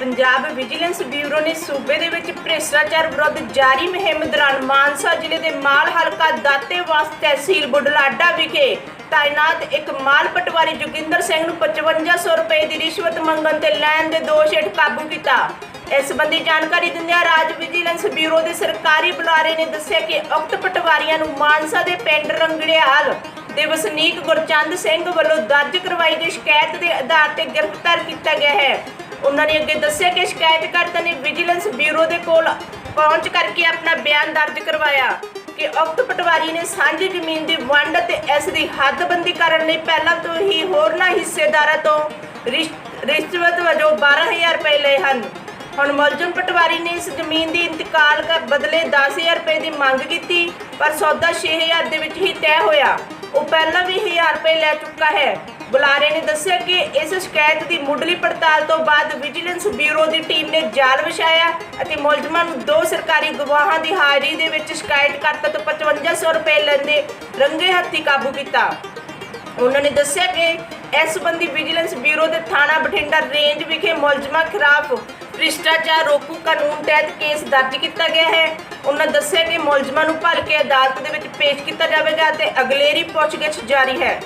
Punjab vigilance bureau ਨੇ ਸੂਬੇ ਦੇ ਵਿੱਚ ਭ੍ਰਿਸ਼ਟਾਚਾਰ ਵਿਰੁੱਧ ਜਾਰੀ ਮੁਹਿੰਮ ਦੌਰਾਨ ਮਾਨਸਾ ਜ਼ਿਲ੍ਹੇ ਦੇ ਮਾਲ ਹਲਕਾ ਦਾਤੇਵਾਸ ਤਹਿਸੀਲ ਬੁਢਲਾਡਾ ਵਿਖੇ ਤਾਇਨਾਤ ਇੱਕ ਮਾਲ ਪਟਵਾਰੀ ਜੋਗਿੰਦਰ ਸਿੰਘ ਨੂੰ 5500 ਰੁਪਏ ਦੀ ਰਿਸ਼ਵਤ ਮੰਗਣ ਤੇ ਲੈਣ ਦੇ ਦੋਸ਼ ਹੇਠ ਕਾਬੂ ਕੀਤਾ। ਇਸ ਸੰਬੰਧੀ ਜਾਣਕਾਰੀ ਦਿੰਦਿਆਂ ਰਾਜ ਵਿਜੀਲੈਂਸ ਬਿਊਰੋ ਦੇ ਸਰਕਾਰੀ ਬੁਲਾਰੇ ਨੇ ਦੱਸਿਆ ਕਿ ਉਕਤ ਪਟਵਾਰੀਆਂ ਨੂੰ ਮਾਨਸਾ ਦੇ ਪਿੰਡ ਰੰਗੜਿਆਲ ਦੇ ਵਸਨੀਕ ਗੁਰਚੰਦ ਸਿੰਘ ਵੱਲੋਂ ਦਰਜ ਕਰਵਾਈ ਗਈ ਸ਼ਿਕਾਇਤ ਦੇ ਆਧਾਰ ਤੇ ਗ੍ਰਿਫਤਾਰ ਕੀਤਾ ਗਿਆ ਹੈ। ਉਹਨਾਂ ਨੇ ਅੱਗੇ ਦੱਸਿਆ ਕਿ ਸ਼ਿਕਾਇਤਕਰਤਾ ਨੇ ਵਿਜੀਲੈਂਸ ਬਿਊਰੋ ਦੇ ਕੋਲ ਪਹੁੰਚ ਕਰਕੇ ਆਪਣਾ ਬਿਆਨ ਦਰਜ ਕਰਵਾਇਆ ਕਿ ਉਕਤ ਪਟਵਾਰੀ ਨੇ ਸਾਂਝੀ ਜ਼ਮੀਨ ਦੀ ਵੰਡ ਅਤੇ ਇਸ ਦੀ ਹੱਦਬੰਦੀ ਕਰਨ ਲਈ ਪਹਿਲਾਂ ਤੋਂ ਹੀ ਹੋਰਨਾਂ ਹਿੱਸੇਦਾਰਾਂ ਤੋਂ ਰਿਸ਼- ਰਿਸ਼ਵਤ ਵਜੋਂ 12000 ਰੁਪਏ ਲਏ ਹਨ। ਹੁਣ ਮੁਲਜ਼ਮ ਪਟਵਾਰੀ ਨੇ ਇਸ ਜ਼ਮੀਨ ਦੀ ਇੰਤਕਾਲ ਕਰ ਬਦਲੇ 10000 ਰੁਪਏ ਦੀ ਮੰਗ ਕੀਤੀ, ਪਰ ਸੌਦਾ 6000 ਦੇ ਵਿੱਚ ਹੀ ਤੈਅ ਹੋਇਆ। ਉਹ ਪਹਿਲਾਂ ਵੀ 1000 ਰੁਪਏ ਲੈ ਚੁੱਕਾ ਹੈ। ਬੁਲਾਰੇ ਨੇ ਦੱਸਿਆ ਕਿ ਇਸ ਸ਼ਿਕਾਇਤ ਦੀ ਮੁੱਢਲੀ ਪੜਤਾਲ ਤੋਂ ਬਾਅਦ ਵਿਜੀਲੈਂਸ ਬਿਊਰੋ ਦੀ ਟੀਮ ਨੇ ਜਾਲ ਵਿਛਾਇਆ ਅਤੇ ਮੁਲਜ਼ਮਾਂ ਨੂੰ ਦੋ ਸਰਕਾਰੀ ਗਵਾਹਾਂ ਦੀ ਹਾਜ਼ਰੀ ਦੇ ਵਿੱਚ ਸ਼ਿਕਾਇਤਕਰਤਾ ਤੋਂ 5500 ਰੁਪਏ ਲੈਂਦੇ ਰੰਗੇ ਹੱਥੀ ਕਾਬੂ ਕੀਤਾ। ਉਹਨਾਂ ਨੇ ਦੱਸਿਆ ਕਿ ਇਸ ਸੰਬੰਧੀ ਵਿਜੀਲੈਂਸ ਬਿਊਰੋ ਦੇ ਥਾਣਾ ਬਠਿੰਡਾ ਰੇਂਜ ਵਿਖੇ ਮੁਲਜ਼ਮਾਂ ਖਿਲਾਫ ਭ੍ਰਿਸ਼ਟਾਚਾਰ ਰੋਕੂ ਕਾਨੂੰਨ ਤਹਿਤ ਕੇਸ ਦਰਜ ਕੀਤਾ ਗਿਆ ਹੈ। ਉਹਨਾਂ ਦੱਸਿਆ ਕਿ ਮੁਲਜ਼ਮਾਂ ਨੂੰ ਭਲ ਕੇ ਅਦਾਲਤ ਦੇ ਵਿੱਚ ਪੇਸ਼ ਕੀਤਾ ਜਾਵੇਗਾ ਤੇ ਅਗਲੇਰੀ ਪੁੱਛਗਿੱਛ ਜਾਰੀ ਹੈ।